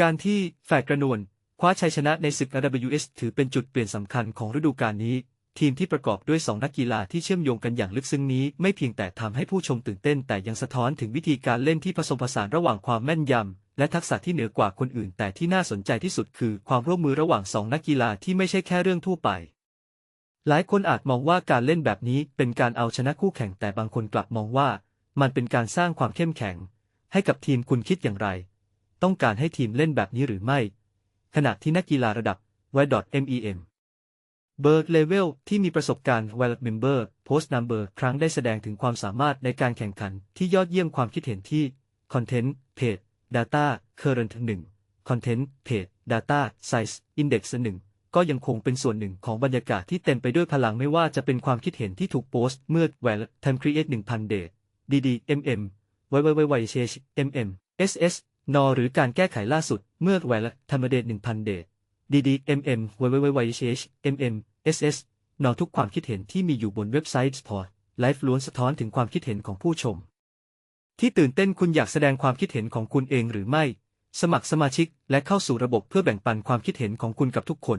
การที่แฝดกระนวลคว้าชัยชนะในศึก RWS ถือเป็นจุดเปลี่ยนสำคัญของฤดูกาลนี้ ทีมที่ประกอบด้วย 2 นักกีฬาที่เชื่อมโยงกันอย่างลึกซึ้งนี้ ไม่เพียงแต่ทำให้ผู้ชมตื่นเต้น แต่ยังสะท้อนถึงวิธีการเล่นที่ผสมผสานระหว่างความแม่นยำ และทักษะที่เหนือกว่าคนอื่น แต่ที่น่าสนใจที่สุดคือความร่วมมือระหว่าง 2 นักกีฬาที่ไม่ใช่แค่เรื่องทั่วไป หลายคนอาจมองว่าการเล่นแบบนี้เป็นการเอาชนะคู่แข่งแต่บางคนกลับมองว่า มันเป็นการสร้างความเข้มแข็ง ให้กับทีมคุณคิดอย่างไร ต้องการให้ทีมเล่นแบบนี้หรือไม่ ขณะที่นักกีฬาระดับ y MEM เบิร์กเลเวลที่มีประสบการณ์ w e l Member Post Number ครั้งได้แสดงถึงความสามารถในการแข่งขันที่ยอดเยี่ยมความคิดเห็นที่ Content Page Data Current 1 Content Page Data Size Index 1 ก็ยังคงเป็นส่วนหนึ่งของบรรยากาศที่เต็มไปด้วยพลังไม่ว่าจะเป็นความคิดเห็นที่ถูกโพสต์เมื่อ w e l Time Create 1000 Day DDMM YYYYCH MM SS นอหรือการแก้ไขล่าสุด เมื่อ w e l Time Day 1000 Day DDMM YYYYCH MM SS นอทุกความคิดเห็นที่มีอยู่บนเว็บไซต์พอร์ตไลฟ์ล้วนสะท้อนถึงความคิดเห็นของผู้ชม ที่ตื่นเต้นคุณอยากแสดงความคิดเห็นของคุณเองหรือไม่ สมัครสมาชิกและเข้าสู่ระบบเพื่อแบ่งปันความคิดเห็นของคุณกับทุกคน